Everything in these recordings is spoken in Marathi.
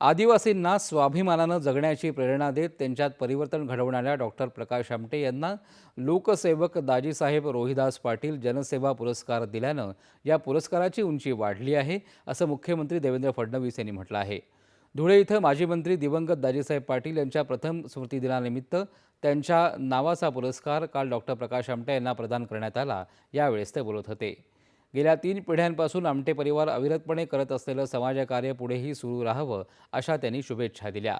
आदिवासींना स्वाभिमानानं जगण्याची प्रेरणा देत त्यांच्यात परिवर्तन घडवणाऱ्या डॉक्टर प्रकाश आमटे यांना लोकसेवक दाजीसाहेब रोहिदास पाटील जनसेवा पुरस्कार दिल्यानं या पुरस्काराची उंची वाढली आहे असं मुख्यमंत्री देवेंद्र फडणवीस यांनी म्हटलं आहे. धुळे इथं माजी मंत्री दिवंगत दाजीसाहेब पाटील यांच्या प्रथम स्मृतिदिनानिमित्त त्यांच्या नावाचा पुरस्कार काल डॉक्टर प्रकाश आमटे यांना प्रदान करण्यात आला यावेळेस ते बोलत होते. गेल्या तीन पिढ्यांपासून आमटे परिवार अविरतपणे करत असलेलं समाजकार्य पुढेही सुरू राहावं अशा त्यांनी शुभेच्छा दिल्या.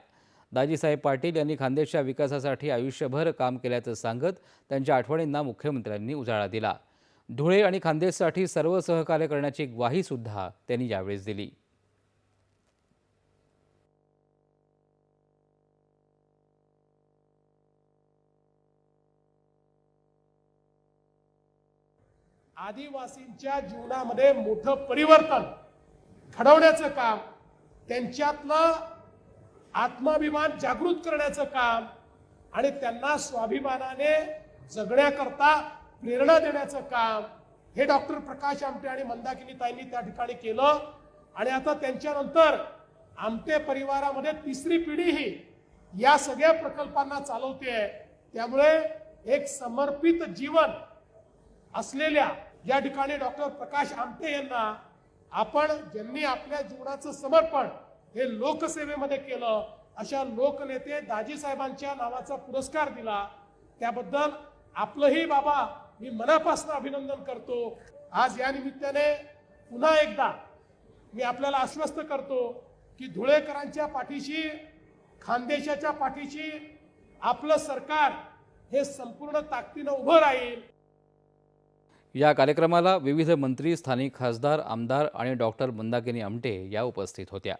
दाजीसाहेब पाटील यांनी खानदेशच्या विकासासाठी आयुष्यभर काम केल्याचं सांगत त्यांच्या आठवणींना मुख्यमंत्र्यांनी उजाळा दिला. धुळे आणि खान्देशसाठी सर्व सहकार्य करण्याची ग्वाहीसुद्धा त्यांनी यावेळेस दिली. आदिवासींच्या जीवनामध्ये मोठं परिवर्तन घडवण्याचं काम त्यांच्यातलं आत्माभिमान जागृत करण्याचं काम आणि त्यांना स्वाभिमानाने जगण्याकरता प्रेरणा देण्याचं काम हे डॉक्टर प्रकाश आमटे आणि मंदाकिनी ताईंनी त्या ठिकाणी केलं. आणि आता त्यांच्यानंतर आमटे परिवारामध्ये तिसरी पिढी ही या सगळ्या प्रकल्पांना चालवते त्यामुळे एक समर्पित जीवन असलेल्या या ठिकाणी डॉक्टर प्रकाश आमटे यांना आपण ज्यांनी आपल्या जीवनाचं समर्पण हे लोकसेवेमध्ये केलं अशा लोकनेते दाजी साहेबांच्या नावाचा पुरस्कार दिला. त्याबद्दल आपलंही बाबा मी मनापासून अभिनंदन करतो. आज या निमित्ताने पुन्हा एकदा मी आपल्याला आश्वस्त करतो की धुळेकरांच्या पाठीशी खानदेशाच्या पाठीशी आपलं सरकार हे संपूर्ण ताकदीनं उभं राहील. या कार्यक्रमाला विविध मंत्री स्थानिक खासदार आमदार आणि डॉक्टर मंदाकिनी आमटे या उपस्थित होत्या.